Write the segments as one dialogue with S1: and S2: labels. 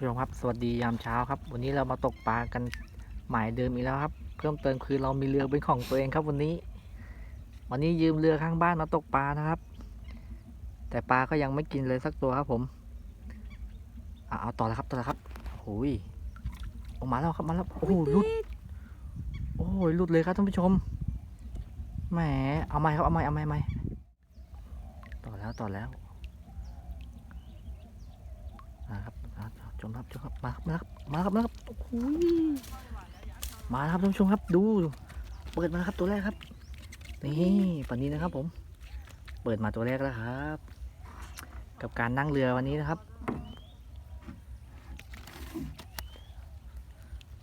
S1: ผู้ชมครับสวัสดียามเช้าครับ วันนี้เรามาตกปลากันหมายเดิมอีกแล้วครับ เพิ่มเติมคือเรามีเรือเป็นของตัวเองครับวันนี้ วันนี้ยืมเรือข้างบ้านมาตกปลานะครับ แต่ปลาก็ยังไม่กินเลยสักตัวครับผมอะเอาต่อแล้วครับต่อแล้วครับโอ้ยออกมาแล้วครับมาแล้วโอ้โหหลุดโอ้ยหลุดเลยครับท่านผู้ชมแหมเอาใหม่ครับเอาใหม่เอาใหม่เอาใหม่ต่อแล้วต่อแล้ว มาครับมาครับ ชมครับชมครับมาครับมาครับมาครับมาครับโอ้โหมาครับท่านผู้ชมครับดู เปิดมาครับตัวแรกครับ นี่ปันนี้นะครับผม เปิดมาตัวแรกแล้วครับ กับการนั่งเรือวันนี้นะครับ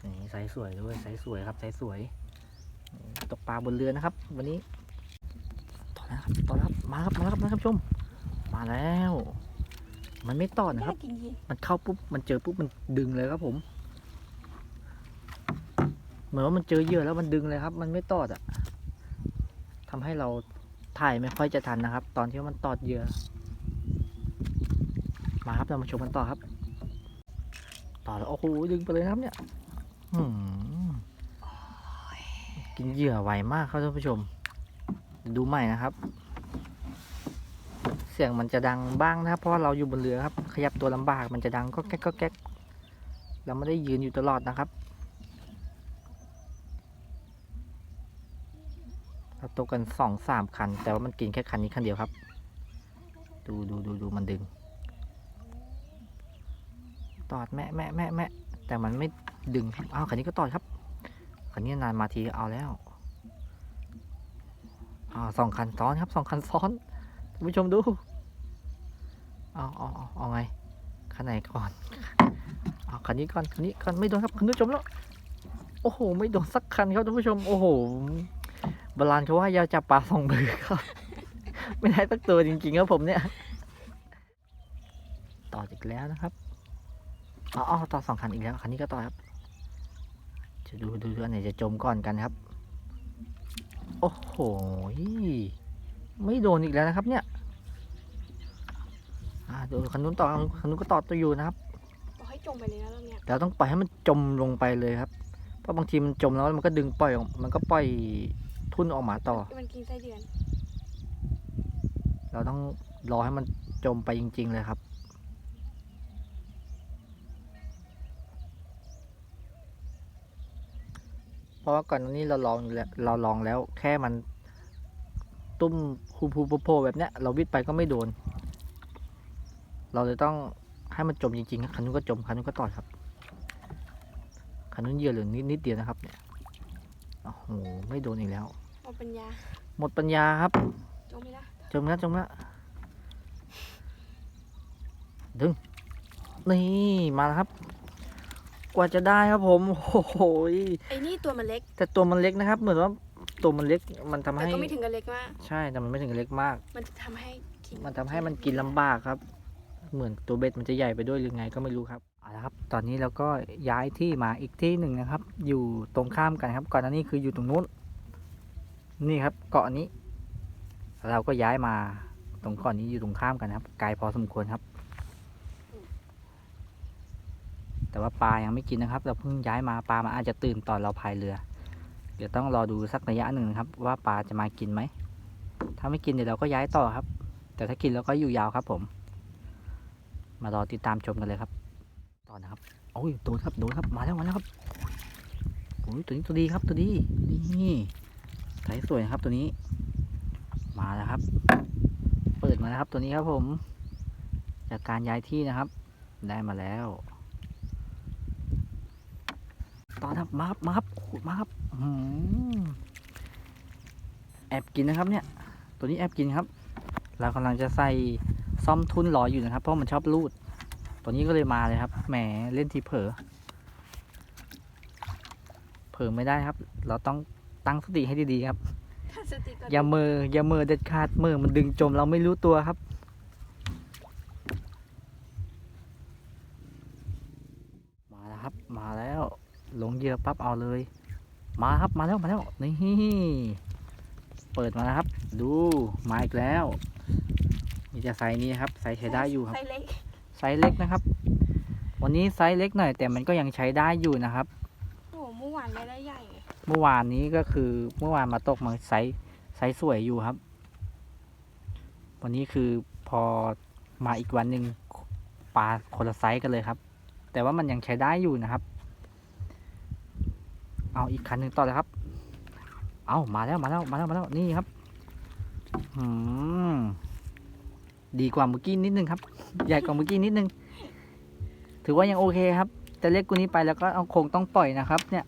S1: นี่ไซส์สวยด้วยไซส์สวยครับไซส์สวย ตกปลาบนเรือนะครับ วันนี้ต่อแล้วครับต่อแล้วครับมาครับมาครับนะครับชม มาแล้ว มันไม่ต่อนะครับ
S2: กินยี
S1: มันเข้าปุ๊บ มันเจอปุ๊บ มันดึงเลยครับผม เหมือนว่ามันเจอเหยื่อแล้วมันดึงเลยครับ มันไม่ตอดอะทำให้เราถ่ายไม่ค่อยจะทันนะครับ ตอนที่มันตอดเหยื่อมาครับเรามาชมกันต่อครับ ต่อแล้วโอ้โหดึงไปเลยนะครับเนี่ยหืมกินเหยื่อไวมากครับท่านผู้ชม ดูใหม่นะครับเสียงมันจะดังบ้างนะครับ เพราะว่าเราอยู่บนเรือครับ ขยับตัวลำบากมันจะดังก็แก๊กก็แก๊กเราไม่ได้ยืนอยู่ตลอดนะครับเราตกกันสองสามคัน แต่ว่ามันกินแค่คันนี้คันเดียวครับ ดูดูดูดูมันดึง ตอดแม่แม่แม่แม่แต่มันไม่ดึงอ้าวคันนี้ก็ตอดครับคันนี้นานมาทีเอาแล้วอ้าวสองคันซ้อนครับสองคันซ้อน ท่านผู้ชมดู เอาเอาเอาเอาไงคันไหนก่อน เอาคันนี้ก่อนคันนี้ก่อนไม่โดนครับคุณผู้ชมแล้ว โอ้โห ไม่โดนสักคันครับท่านผู้ชม โอ้โหโบราณเขาว่าอย่าจับปลาสองมือครับ ไม่ได้สักตัวจริงๆครับผมเนี่ย ต่ออีกแล้วนะครับอ๋ออ๋อต่อสองคันอีกแล้ว คันนี้ก็ต่อครับ จะดูดูดูอันไหนจะจมก่อนกันครับ โอ้โห ไม่โดนอีกแล้วนะครับเนี่ย อ่าดูคันนู้นต่อคันนู้นก็ต่อตัวอยู่นะครับ
S2: บอกให้จมไปเลยนะรอบเนี้ย
S1: เราต้องปล่อยให้มันจมลงไปเลยครับ เพราะบางทีมันจมแล้วมันก็ดึงปล่อยออกมันก็ปล่อยทุ่นออกมาต่อ
S2: มันกินไส้เดือน
S1: เราต้องรอให้มันจมไปจริง ๆ เลยครับ เพราะว่าก่อนหน้านี้เราลองอยู่แล้วเราลองแล้วแค่มันตุ้มคูพูโพโพแบบเนี้ยเราวิดไปก็ไม่โดน เราเลยต้องให้มันจมจริงๆครับคันนู้นก็จมคันนู้นก็ตอดครับคันนู้นเหยื่อเหลือนิดนิดเดียวนะครับ เนี่ยโอ้โหไม่โดนอีกแล้ว
S2: เอาปัญญา
S1: หมดปัญญาครับ
S2: จมไปละ
S1: จมแล้วจมแล้วดึงนี่มาแล้วครับ กว่าจะได้ครับผมโอ้โหย
S2: ไอ้นี่ตัวมันเล็ก
S1: แต่ตัวมันเล็กนะครับ เหมือนว่าตัวมันเล็กมันทำ
S2: แต่
S1: ให้
S2: ก็ไม่ถึงกับเล็กมาก
S1: ใช่แต่มันไม่ถึงกับเล็กมาก
S2: มันจะทำให้กิน
S1: มันทำให้มันกินลำบากครับ เหมือนตัวเบ็ดมันจะใหญ่ไปด้วยหรือไงก็ไม่รู้ครับเอาละครับ ตอนนี้เราก็ย้ายที่มาอีกที่หนึ่งนะครับ อยู่ตรงข้ามกันครับ ก่อนหน้านี้คืออยู่ตรงนู้น นี่ครับ เกาะนี้ เราก็ย้ายมาตรงเกาะนนี้อยู่ตรงข้ามกันครับ ไกลพอสมควรครับ แต่ว่าปลายังไม่กินนะครับ เราเพิ่งย้ายมาปลามันอาจจะตื่นตอนเราพายเรือ เดี๋ยวต้องรอดูสักระยะหนึ่งนะครับ ว่าปลาจะมากินไหม ถ้าไม่กินเดี๋ยวเราก็ย้ายต่อครับ แต่ถ้ากินแล้วก็อยู่ยาวครับผม มารอติดตามชมกันเลยครับ ต่อนะครับโอ้ยโดนครับโดนครับมาแล้วมาแล้วครับโอ้ยตัวนี้ตัวดีครับตัวดีนี่ไซส์สวยนะครับตัวนี้ มาแล้วครับ เปิดมาแล้วครับตัวนี้ครับผม จากการย้ายที่นะครับ ได้มาแล้วต่อครับมาครับมาครับมาครับอื้ออแอบกินนะครับเนี่ย ตัวนี้แอบกินครับ เรากำลังจะใส่ ซ่อมทุนรออยู่นะครับ เพราะมันชอบรูด ตัวนี้ก็เลยมาเลยครับ แหมเล่นทีเผลอ เผลอไม่ได้ครับ เราต้องตั้งสติให้ดีๆครับ
S2: ถ้าสติก็
S1: อย่าเมออย่าเมอเด็ดขาดเมอมันดึงจมเราไม่รู้ตัวครับมาแล้วครับมาแล้วลงเหยื่อปั๊บเอาเลย มาครับมาแล้วมาแล้วนี่เปิดมาแล้วครับ ดูมาอีกแล้ว มีแต่ไซส์นี้นะครับไซส์ใช้ได้อยู่ครับ
S2: ไส้เล็ก
S1: ไซส์เล็กนะครับ วันนี้ไซส์เล็กหน่อยแต่มันก็ยังใช้ได้อยู่นะครับ
S2: โอ้โหเมื่อวานไม่ได้ใหญ่ไง
S1: เมื่อวานนี้ก็คือเมื่อวานมาตกมาไซส์ไซส์สวยอยู่ครับ วันนี้คือพอมาอีกวันหนึ่งปลาคนละไซส์กันเลยครับ แต่ว่ามันยังใช้ได้อยู่นะครับ เอาอีกคันหนึ่งต่อเลยครับ เอามาแล้วมาแล้วมาแล้วมาแล้วนี่ครับ อืม ดีกว่าเมื่อกี้นิดนึงครับ ใหญ่กว่าเมื่อกี้นิดนึง ถือว่ายังโอเคครับ แต่เล็กกว่านี้ไปแล้วก็เอาคงต้องปล่อยนะครับ เนี่ย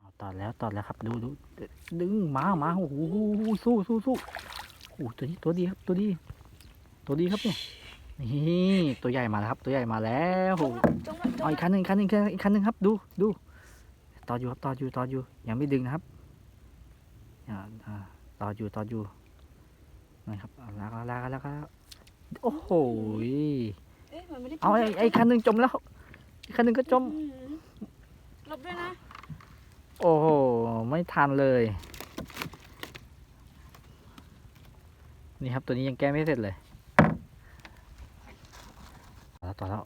S1: เอาตอดแล้วตอดแล้วครับ ดูดูดึงมามาโอ้โหสู้สู้สู้โอ้โหตัวนี้ตัวดีครับ ตัวดี ตัวดีครับเนี่ยนี่ตัวใหญ่มาแล้วครับ ตัวใหญ่มาแล้วโอ้โห
S2: จงละจง
S1: เอาอี
S2: ละ
S1: กคันหนึ่งอีกคันหนึ่งอีกคันหนึ่งครับ ดูดูตอดอยู่ครับตอดอยู่ตอดอยู่ยังไม่ดึงนะครับอ่าอ่าตอดอยู่ตอดอยู่ นะครับเอาลากแล้วลากแล้วลากแล้วโอ้โห
S2: เอ๊ะมันไม่ได้
S1: เอาไอ้ไอ้คันหนึ่งจมแล้วอีกคันหนึ่งก็จม
S2: อื้อหือหลบด้วยนะ
S1: โอ้โห ไม่ทันเลย นี่ครับตัวนี้ยังแก้ไม่เสร็จเลยต่อแล้วต่อแล้ว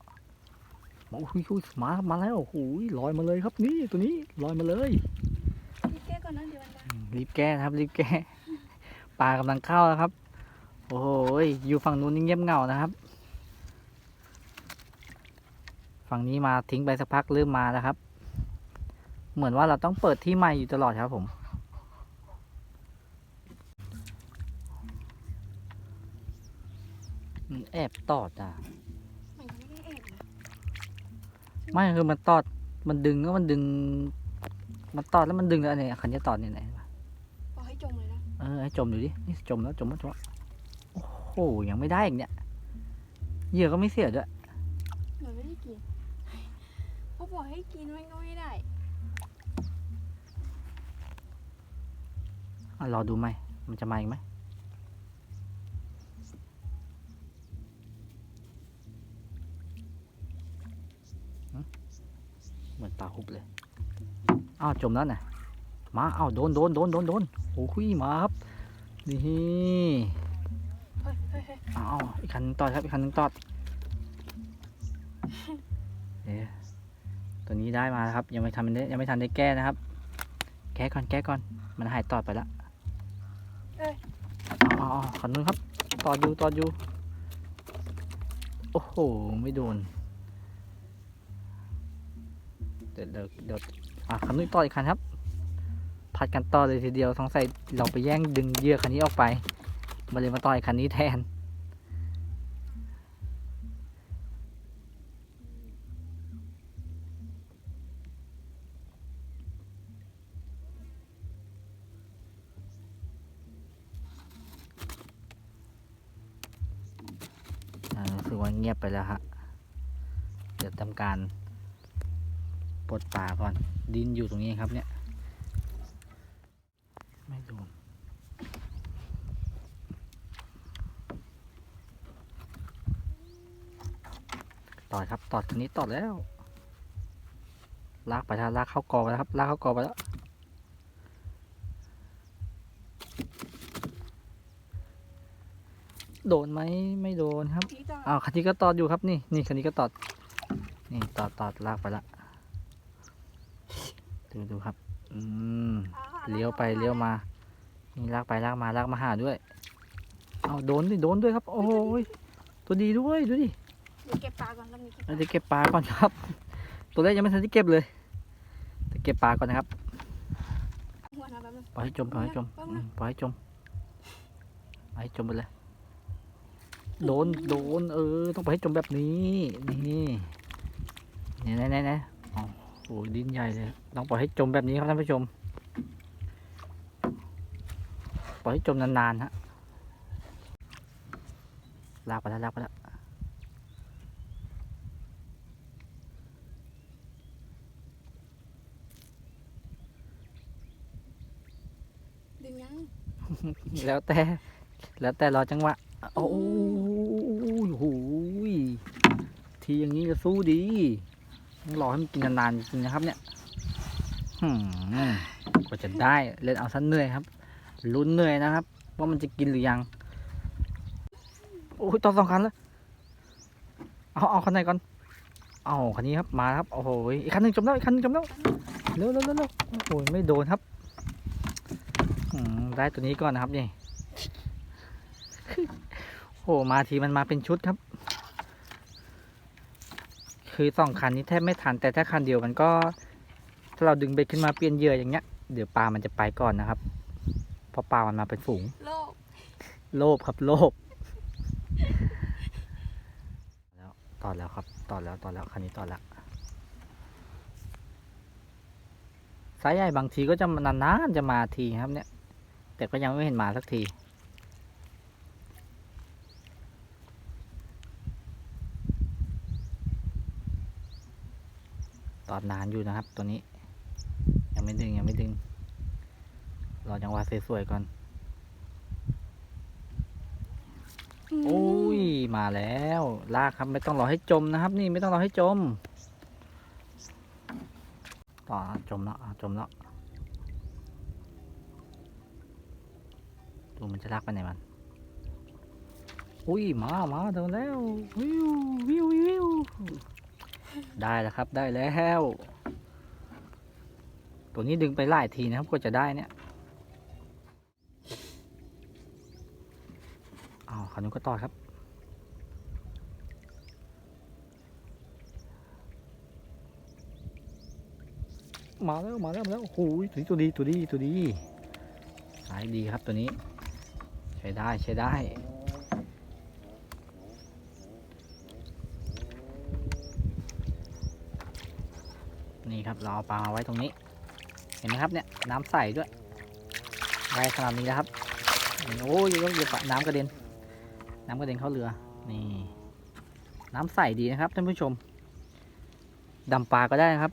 S1: โอ้โหมามาแล้วโอ้โหลอยมาเลยครับนี่ตัวนี้ลอยมาเลย
S2: พี่แก้ก่อนนะเดี๋ยวมันมา
S1: อืมรีบแก้นะครับรีบแก้ปลากำลังเข้าแล้วครับ โอ้โหอยู่ฝั่งนู้นนี่เงียบเหงานะครับ ฝั่งนี้มาทิ้งไปสักพักเริ่มมาแล้วครับ เหมือนว่าเราต้องเปิดที่ใหม่อยู่ตลอดครับผมอืมแอบตอดอะ
S2: มันยังไม่ได้แอบนะ
S1: ไม่คือมันตอด มันดึงก็มันดึง มันตอดแล้วมันดึงแล้วเนี่ยคันจะตอดเนี่ยไหนวะ
S2: ปล่อยให้จมเลยนะ
S1: เออให้จมดูดิ นี่จมแล้วจมแล้วจมแล้วโอ้โหยังไม่ได้อีกเนี่ยเหยื่อก็ไม่เสียด้วย
S2: มันไม่ได้กินเพราะปล่อยให้กินมันก็ไม่ได้
S1: อะรอดูไหม มันจะมาอีกไหมหึเหมือนปลาคุบเลย อ้าว จมแล้วน่ะมา อ้าว โดน โดน โดน โดน โดนโอ้คุยมาครับ นี่
S2: เฮ้ยเฮ้ย เฮ้ย
S1: อ้าวอีกคันหนึ่งตอดครับ อีกคันหนึ่งตอดเอ๊ะตัวนี้ได้มาแล้วครับ ยังไม่ทันได้ยังไม่ทันได้แก้นะครับ แก้ก่อนแก้ก่อน มันหายตอดไปแล้วอ๋อขันนู้นครับต่ออยู่ต่ออยู่ โอ้โห ไม่โดน เดี๋ยวเดี๋ยวเดี๋ยวอะขันนู้นต่ออีกคันครับผัดกันต่อเลยทีเดียวสงสัยเราไปแย่งดึงเหยื่อคันนี้ออกไป มาเลยมาต่อยคันนี้แทน ดินอยู่ตรงนี้ครับเนี่ยไม่โดนตอดครับตอดคันนี้ตอดแล้วลากไปแล้วลากเข้ากอไปแล้วครับลากเข้ากอไปแล้วโดนไหมไม่โดนครับ
S2: อ
S1: อ้าวคันนี้ก็ตอดอยู่ครับนี่นี่คันนี้ก็ตอดนี่ตอดตอดลากไปละ ดูดูครับ อืมเลี้ยวไปเลี้ยวมา นี่ลากไปลากมาลากมาหาด้วย เอาโดนดิโดนด้วยครับ โอ้ยตัวดีด้วยดูดิ
S2: เดี๋ยวเก็บปลาก่อนแล้วมีเก็บป
S1: เรา
S2: ลา
S1: จะเก็บปลาก่อนครับ ตัวแรกยังไม่ทันได้เก็บเลยจะเก็บปลาก่อนนะครับ
S2: หัวนะแป๊บนึง
S1: ปล่อยให้จมปล่อยให้จม
S2: เอา
S1: อื
S2: มา
S1: มปล่อยให้จมปล่อยให้จมไปเลยโดนโดนเออ ต้องปล่อยให้จมแบบนี้นี่นี่ไหนไหนไหนอ๋อ โอ้ยดินใหญ่เลยต้องปล่อยให้จมแบบนี้ครับท่านผู้ชม ปล่อยให้จมนานๆฮะลากไปแล้วลากไปแล้ว
S2: ดึงยัง
S1: แล้วแต่ แล้วแต่รอจังหวะ โอ้โหทีอย่างนี้ก็สู้ดีต้อง รอให้มันกินนานๆจริงๆนะครับ เนี่ยหืมกว่าจะได้เล่นเอาซะเหนื่อยครับ ลุ้นเหนื่อยนะครับ ว่ามันจะกินหรือยัง โอ้ยตอนสองคันแล้ว เอาเอาคันไหนก่อน เอาคันนี้ครับมาครับโอ้โหอีกคันหนึ่งจมแล้วอีกคันหนึ่งจมแล้วเร็วเร็วเร็วเร็วโอ้โหไม่โดนครับอืมได้ตัวนี้ก่อนนะครับนี่โอ้โหมาทีมันมาเป็นชุดครับ คือสองคันนี้แทบไม่ทันแต่ถ้าคันเดียวมันก็ ถ้าเราดึงเบ็ดขึ้นมาเปลี่ยนเหยื่ออย่างเงี้ยเดี๋ยวปลามันจะไปก่อนนะครับเพราะปลามันมาเป็นฝูง
S2: โลก
S1: โลภครับโลภแล้วตอดแล้วครับตอดแล้วตอดแล้วคันนี้ตอดแล้วสายใหญ่บางทีก็จะนานๆจะมาทีครับเนี่ย แต่ก็ยังไม่เห็นมาสักที อดนานอยู่นะครับ ตัวนี้ ยังไม่ดึงยังไม่ดึง รอจังหวะสวยๆก่อน โอ้ยมาแล้ว ลากครับไม่ต้องรอให้จมนะครับ นี่ไม่ต้องรอให้จม ต่อจมแล้วอะจมแล้วดูมันจะลากไปไหนมันอุ้ยมามาโดนแล้ววิววิววิว ได้แล้วครับได้แล้ว ตัวนี้ดึงไปหลายทีนะครับกว่าจะได้เนี่ยเอาวคันนู้นก็ต่อครับ มาแล้วมาแล้วมาแล้วโอ้โหตัวนี้ตัวดีตัวดีตัวดีสายดีครับตัวนี้ ใช้ได้ใช้ได้ ครับเราเอาปลามาไว้ตรงนี้ เห็นไหมครับเนี่ยน้ำใสด้วยได้ขนาดนี้แล้วครับโอ้ยเดี๋ยวเดี๋ยวปะน้ำกระเด็น น้ำกระเด็นเข้าเรือนี่น้ำใสดีนะครับท่านผู้ชมดำปลาก็ได้นะครับ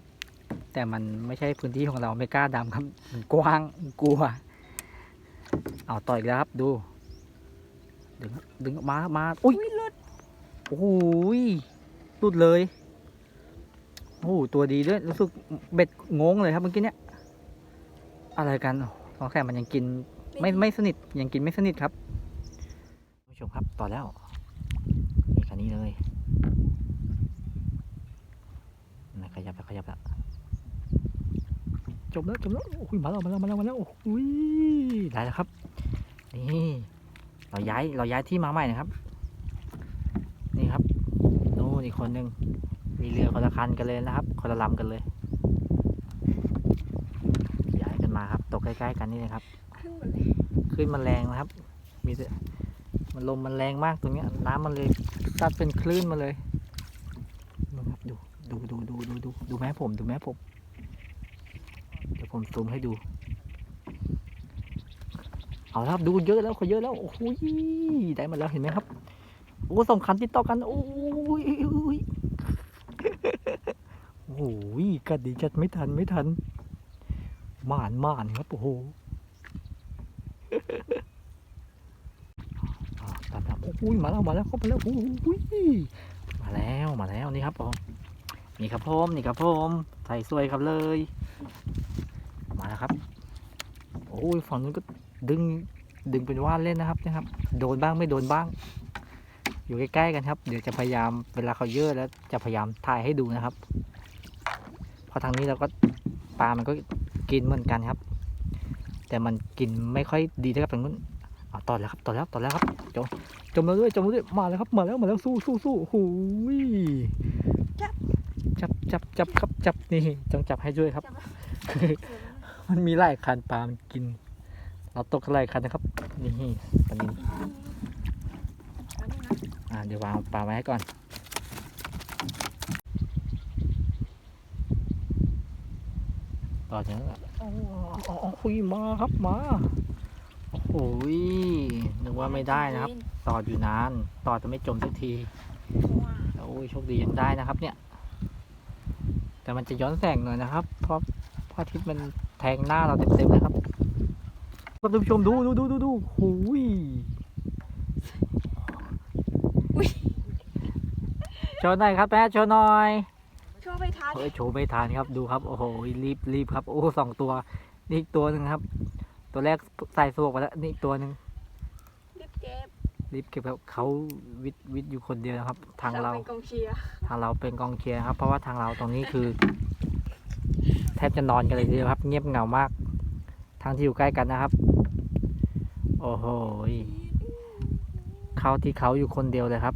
S1: แต่มันไม่ใช่พื้นที่ของเราไม่กล้าดำครับมันกว้างกลัวเอาต่ออีกแล้วครับดู ดึงดึงออกมามาอุ้ย
S2: อุ้ยหลุด
S1: โอ้โหยหลุดเลย โอ้โหตัวดีด้วยรู้สึกเบ็ดงงเลยครับเมื่อกี้เนี่ยอะไรกันสองแสบมันยังกิน ไม่ไม่สนิทยังกินไม่สนิทครับผู้ชมครับต่อแล้วนี่คันนี้เลยนะขยับแล้วขยับแล้วจบแล้วจบแล้วโอ้ยมาแล้วมาแล้วมาแล้วมาแล้วโอ้ยได้แล้วครับนี่เราย้ายเราย้ายที่มาใหม่นะครับ นี่ครับนู่นอีกคนหนึ่ง มีเรือคนละคันกันเลยนะครับ คนละลำกันเลยย้ายกันมาครับ ตกใกล้ๆกันนี่นะครับ
S2: ครึ่งหมดเลย
S1: คลื่นมันแรงนะครับ มีแต่มันลมมันแรงมากตรงเนี้ยน้ำมันเลยซัดเป็นคลื่นมาเลยดูครับดูดูดูดูดูดูดูแม่ผมดูแม่ผมเดี๋ยวผมซูมให้ดู เอาละครับดูเยอะแล้วเขาเยอะแล้วโอ้โหได้มาแล้วเห็นไหมครับโอ้สองคันติดต่อกันโอ้ยอุ้ ยโอ้โหกัดดีจัดไม่ทันไม่ทันหมานหมานครับโอ้โหตามแล้วโอ้ยมาแล้วมาแล้วเข้ามาแล้วโอ้ยมาแล้วมาแล้วนี่ครับผมนี่ครับผมนี่ครับผมใส่สวยครับเลย มาแล้วครับ โอ้ยฝั่งนู้นก็ดึงดึงเป็นว่านเล่นนะครับนะครับ โดนบ้างไม่โดนบ้าง อยู่ใกล้ๆกันครับ เดี๋ยวจะพยายามเวลาเขาเยอะแล้วจะพยายามถ่ายให้ดูนะครับ พราะทางนี้เราก็ปลามันก็กินเหมือนกันครับ แต่มันกินไม่ค่อยดีเท่ากับทางนู้นเอาต่อแล้วครับต่อแล้วต่อแล้วครับจมจมแล้วด้วยจมแล้วด้วยมาแล้วครับมาแล้วมาแล้วสู้สู้สู้โอ้โหยจับจับจับจับครับจับนี่ต้องจับให้ด้วยครับ มันมีหลายคันปลามันกิน เราตกหลายคันนะครับนี่ปลานิน
S2: เอานี่นะ
S1: อ่าเดี๋ยววางปลาไว้ให้ก่อน ต่อจากนั้นโอ้โอ้โอ้คุยมาครับมาโอ้โหยนึกว่าไม่ได้นะครับ ต่ออยู่นาน ต่อจะไม่จมสักที
S2: ว้าว
S1: โอ้ยโชคดียังได้นะครับ เนี่ย แต่มันจะย้อนแสงหน่อยนะครับ เพราะพระอาทิตย์มันแทงหน้าเราเต็มๆนะครับท่านผู้ชมดูดูดูดูดูหูยโชว์หน่อยครับแม่โชว์หน่อย
S2: ช่วยไปทัน
S1: เฮ้ยโชว์ไม่ทันครับดูครับ โอ้โหรีบรีบครับ โอ้สองตัว นี่อีกตัวหนึ่งครับ ตัวแรกใส่สวกไปแล้วนี่อีกตัวหนึ่ง
S2: รีบเก็บ
S1: รีบเก็บครับเขาวิทย์วิทย์อยู่คนเดียวนะครับ ทางเรา
S2: เป็นกองเชียร์
S1: ทางเราเป็นกองเชียร์ครับ เพราะว่าทางเราตรงนี้คือ แทบจะนอนกันเลยทีเดียวครับ เงียบเหงามาก ทางที่อยู่ใกล้กันนะครับ โอ้โหยเขาที่เขาอยู่คนเดียวเลยครับ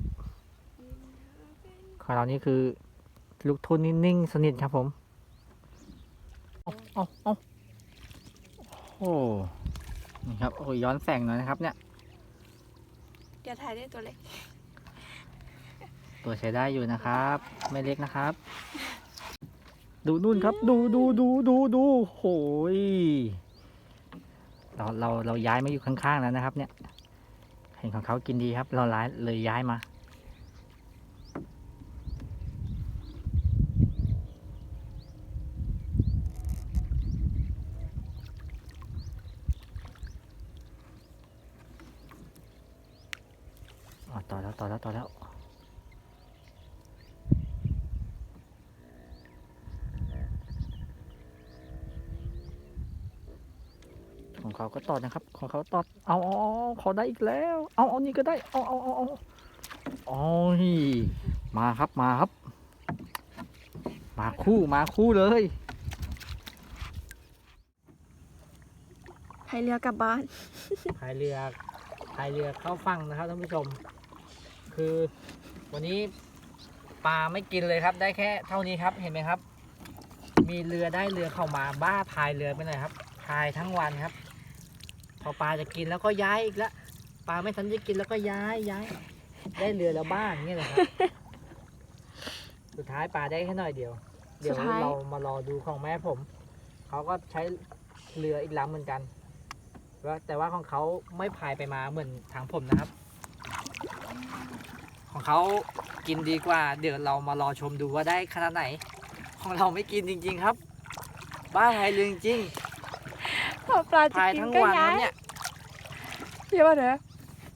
S1: ของเรานี่คือ ลูกทุนนิ่งๆสนิทครับผมเอาเอาเอาโอ้โหนี่ครับโอ้ยย้อนแสงหน่อยนะครับเนี่ย
S2: เดี๋ยวถ่ายได้ตัวเล็ก
S1: ตัวใช้ได้อยู่นะครับ ไม่เล็กนะครับ ดูนู่นครับ ดูดูดูดูดูโหยเราเราเราย้ายมาอยู่ข้างๆแล้วนะครับ เนี่ย เห็นของเขากินดีครับ เราย้ายเลยย้ายมา อ๋อต่อแล้วต่อแล้วต่อแล้ว ของ เขาก็ตอดนะครับ ของเขาตอดเอาเอาเอาเอาเขาได้อีกแล้ว เอาเอานี่ก็ได้ เอาเอาเอาเอาโอ้ยมาครับมาครับ มาคู่มาคู่เลย
S2: พายเรือกลับบ้าน
S1: พายเรือพายเรือเข้าฝั่งนะครับท่านผู้ชม คือวันนี้ปลาไม่กินเลยครับ ได้แค่เท่านี้ครับเห็นไหมครับ มีเรือได้เรือเข้ามาบ้าพายเรือไปเลยครับพายทั้งวันครับพ อปลาจะกินแล้วก็ย้ายอีกแล้วปลาไม่ทันจะกินแล้วก็ย้ายย้าย ได้เรือแล้วบ้านเงี้ยเลยครับสุดท้ายปลาได้แค่หน่อยเดียว เดี๋ยว
S2: สุดท้าย
S1: เรามารอดูของแม่ผม เขาก็ใช้เรืออีกลำเหมือนกันว่าแต่ว่าของเขาไม่พายไปมาเหมือนทางผมนะครับ ของเขากินดีกว่า เดี๋ยวเรามารอชมดูว่าได้ขนาดไหน ของเราไม่กินจริง ๆ ครับ บ้าพายเรือจริง
S2: พอปลา
S1: ๆ
S2: จะ
S1: พาย
S2: กิน
S1: ทั้ง
S2: ก็
S1: วันค
S2: ย้า
S1: รับ
S2: ย
S1: เนี่ย
S2: เรียกว่าเด้อ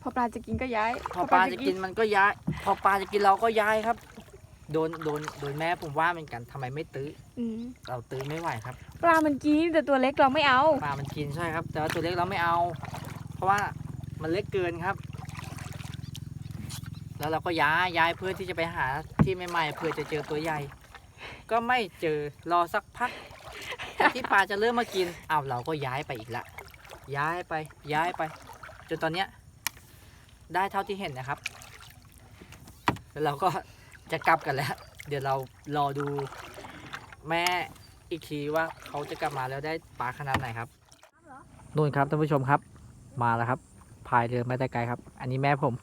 S2: พอปลาจะกินก็ย้าย
S1: พอปลาจะกินมันก็ย้าย พอปลาจะกินเราก็ย้ายครับ โดนโดนโดนแม่ผมว่าเหมือนกันทำไมไม่ตื้อ
S2: อืม
S1: เราตื้อไม่ไหวครับ
S2: ปลามันกินแต่ตัวเล็กเราไม่เอา
S1: ปลามันกินใช่ครับ แต่ว่าตัวเล็กเราไม่เอา เพราะว่ามันเล็กเกินครับ แล้วเราก็ย้ายย้ายเพื่อที่จะไปหาที่ใหม่ๆเพื่อจะเจอตัวใหญ่ ก็ไม่เจอรอสักพักแต่ ที่ปลาจะเริ่มมากินอ้าวเราก็ย้ายไปอีกละ ย้ายไปย้ายไป จนตอนเนี้ยได้เท่าที่เห็นนะครับ แล้วเราก็จะกลับกันแล้ว เดี๋ยวเรารอดูแม่อีกทีว่าเขาจะกลับมาแล้วได้ปลาขนาดไหนครับนู่นครับท่านผู้ชมครับ มาแล้วครับพายเรือมาแต่ไกลครับ อันนี้แม่ผม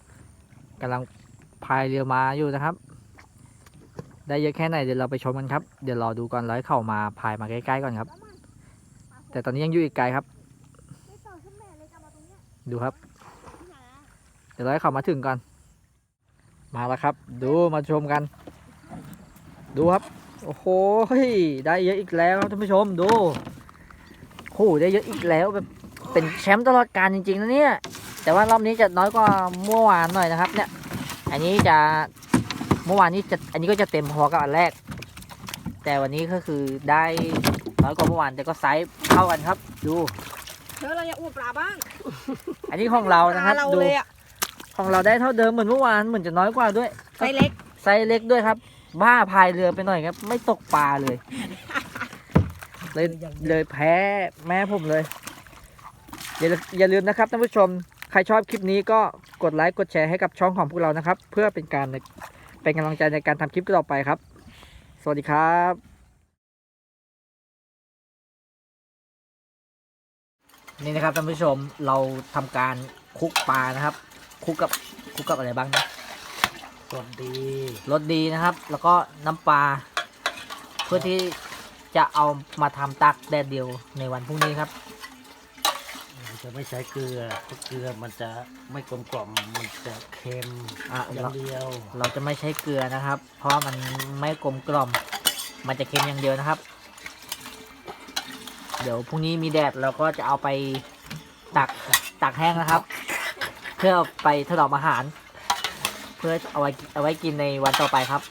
S1: กำลังพายเรือมาอยู่นะครับ ได้เยอะแค่ไหนเดี๋ยวเราไปชมกันครับ เดี๋ยวรอดูก่อนร้อยเข่ามาพายมาใกล้ๆก่อนครับ แต่ตอนนี้ยังอยู่อีกไกลครับ ดูครับ เดี๋ยวร้อยเข่ามาถึงก่อน มาแล้วครับ ดูมาชมกัน ดูครับ โอ้โหได้เยอะอีกแล้วครับท่านผู้ชมดูโอ้โหได้เยอะอีกแล้วแบบเป็นแชมป์ตลอดการจริงๆนะเนี่ยแต่ว่ารอบนี้จะน้อยกว่าเมื่อวานหน่อยนะครับ เนี่ย อันนี้จะ เมื่อวานนี้จะอันนี้ก็จะเต็มพอกับอันแรก แต่วันนี้ก็คือได้น้อยกว่าเมื่อวานแต่ก็ไซส์เท่ากันครับ ดู
S2: เธอเราอยากอวดปลาบ้าง
S1: อันนี้ของเรานะครับ
S2: ปลาเรา
S1: ดู
S2: เลยอะ
S1: ของเราได้เท่าเดิมเหมือนเมื่อวานเหมือนจะน้อยกว่าด้วย
S2: ไซส์เล็ก
S1: ไซส์เล็กด้วยครับ บ้าพายเรือไปหน่อยครับ ไม่ตกปลาเลย เลยเลยแพ้แม่ผมเลยอย่าอย่าลืมนะครับท่านผู้ชม ใครชอบคลิปนี้ก็กดไลค์กดแชร์ให้กับช่องของพวกเรานะครับ เพื่อเป็นการ เป็นกำลังใจในการทำคลิปต่อไปครับ สวัสดีครับนี่นะครับท่านผู้ชมเราทำการคลุกปลานะครับคลุกกับคลุกกับอะไรบ้างนะ
S3: สดดี
S1: รสดีนะครับ แล้วก็น้ำปลาเพื่อที่จะเอามาทำตักแดดเดียวในวันพรุ่งนี้ครับ
S3: มัน จะไม่ใช้เกลือเพราะเกลือมันจะไม่กลมกล่อมมันจะเค็ม
S1: อะ
S3: อย่า
S1: เรา
S3: งเดียว
S1: เราจะไม่ใช้เกลือนะครับ เพราะว่ามันไม่กลมกล่อม มันจะเค็มอย่างเดียวนะครับ เดี๋ยวพรุ่งนี้มีแดดเราก็จะเอาไปตักตักแห้งนะครับ เพื่อเอาไปถนอมอาหาร เพื่อเอาไว้เอาไว้กินในวันต่อไปครับ